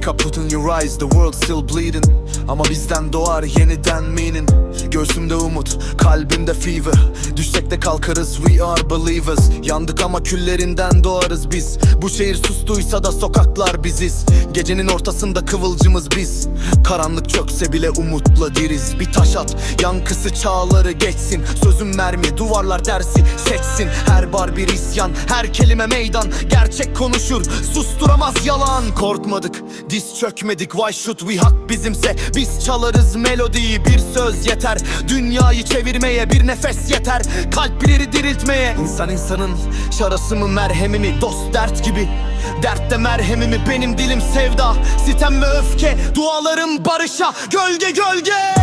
Wake up in your eyes the world still bleeding. Ama bizden doğar yeniden meaning. Göğsümde umut kalbimde fever. Düşsek de kalkarız we are believers. Yandık ama küllerinden doğarız biz. Bu şehir sustuysa da sokaklar biziz. Gecenin ortasında kıvılcımız biz. Karanlık çökse bile umutla diriz. Bir taş at yankısı çağları geçsin Sözüm mermi duvarlar dersi. Seçsin Her bar bir isyan her kelime meydan. Gerçek konuşur susturamaz yalan. Korkmadık diz çökmedik. Why should we hak bizimse? Biz çalarız melodiyi bir söz yeter. Dünyayı çevirmeye bir nefes yeter. Kalpleri diriltmeye. İnsan insanın şarası mı merhemi mi? Dost dert gibi. Dertte merhemimi benim dilim sevda. Sitem ve öfke dualarım barışa. Gölge gölge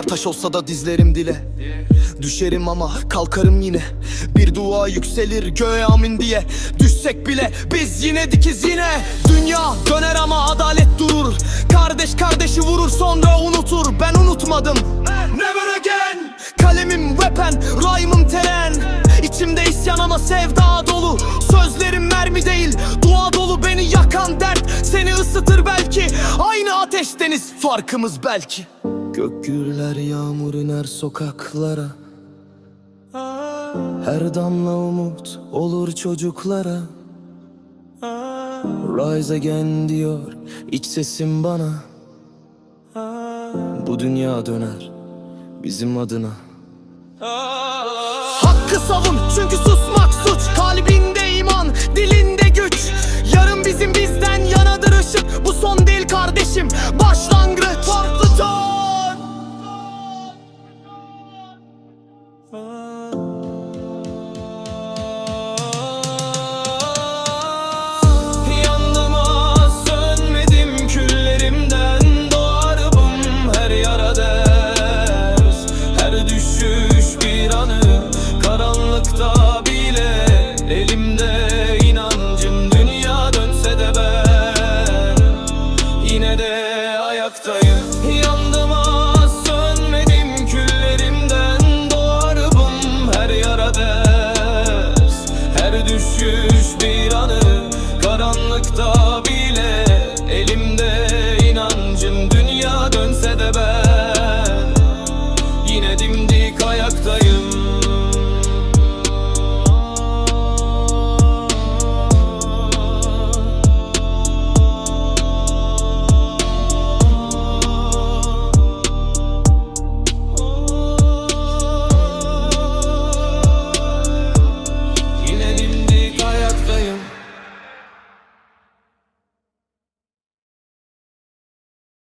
Yollar taş olsa da dizlerim dile. Düşerim ama kalkarım yine. Bir dua yükselir göğe amin diye. Düşsek bile biz yine dikiz yine. Dünya döner ama adalet durur. Kardeş kardeşi vurur sonra unutur. Ben unutmadım. Never again. Kalemim weapon, rhyme'ım teren. İçimde isyan ama sevda dolu. Sözlerim mermi değil, dua dolu. Beni yakan dert seni ısıtır belki. Aynı ateşteniz farkımız belki Gök gürler yağmur iner sokaklara. Her damla umut olur çocuklara. Rise again diyor iç sesim bana. Bu dünya döner bizim adına. Hakkı savun çünkü susmak suç. Kalbinde iman, dilinde güç. Yarın bizim bizden yanadır ışık. Bu son değil kardeşim, başlangıç. Farklı ton Her